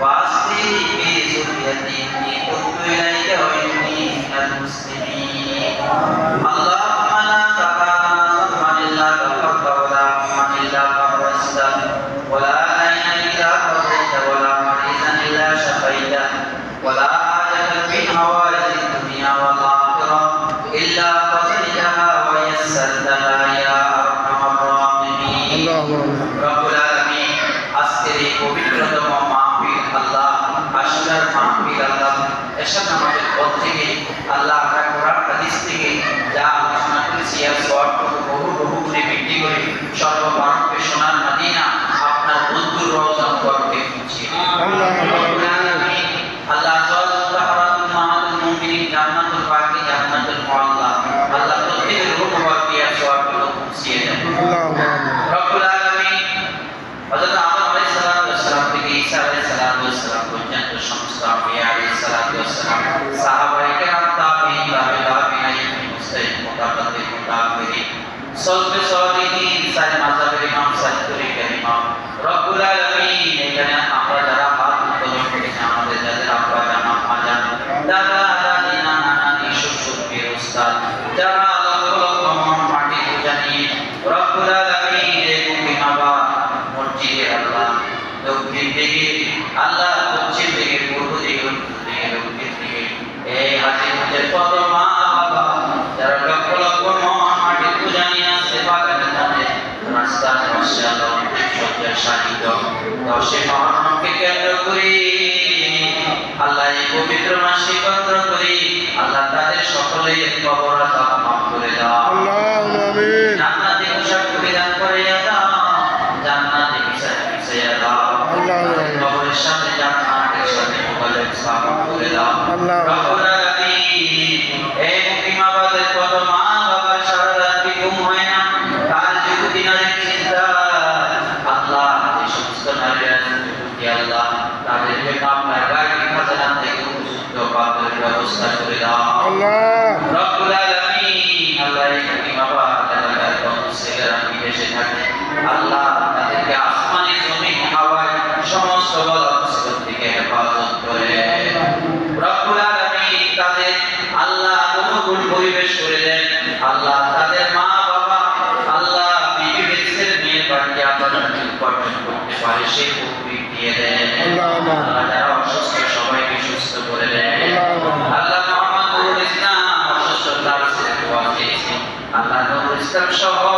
وأصلي في ذريتي قوة পথ থেকে আল্লাহ আপনার কোরআন হাদিস থেকে যা আলোচনা করেছি আর সব বহু বহু গুণে বৃদ্ধি করে সর্বমানবকে সলফে সালেহীন সাহেব মাযহাবের ইমাম সাইদুল ইমাম। রব্বুল আলামিন এখানে আমরা যারা দশে মহরমকে কেন্দ্র করে। আল্লাহ পবিত্র আল্লাহ তাদেরকে আসমানে হাওয়ায় সমস্ত থেকে হেফাজত করে। রব্বুল আলামিন তাদের আল্লাহ অনুকূল পরিবেশ করে দেন। আল্লাহ তাদের মা বাবা আল্লাহ বিবি আপনারা করতে পারে দিয়ে দেন। আল্লাহ। যারা অসুস্থ সবাইকে সুস্থ করে দেন। আল্লাহ। মোহাম্মদ ইসলাম সেবা আল্লাহ নুরুল ইসলাম সহ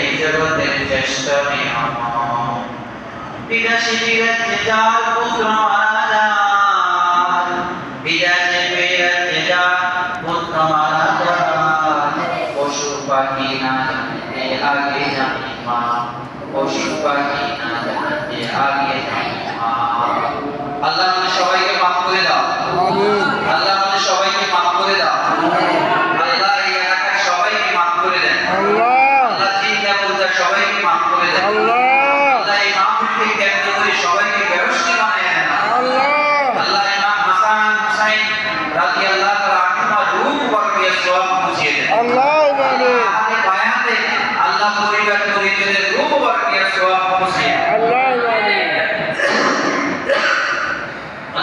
جبل تجتمعان إذا شبر التجار كثر مرادان إذا شبر التجار كثر مرادان পশু পাখি না জানতে আগে জানি মা পশু পাখি না জানতে আগে জানি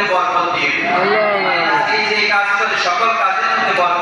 মধ্যে বরকত দেন। এই যে কাজ করে সকল কাজের মধ্যে বরকত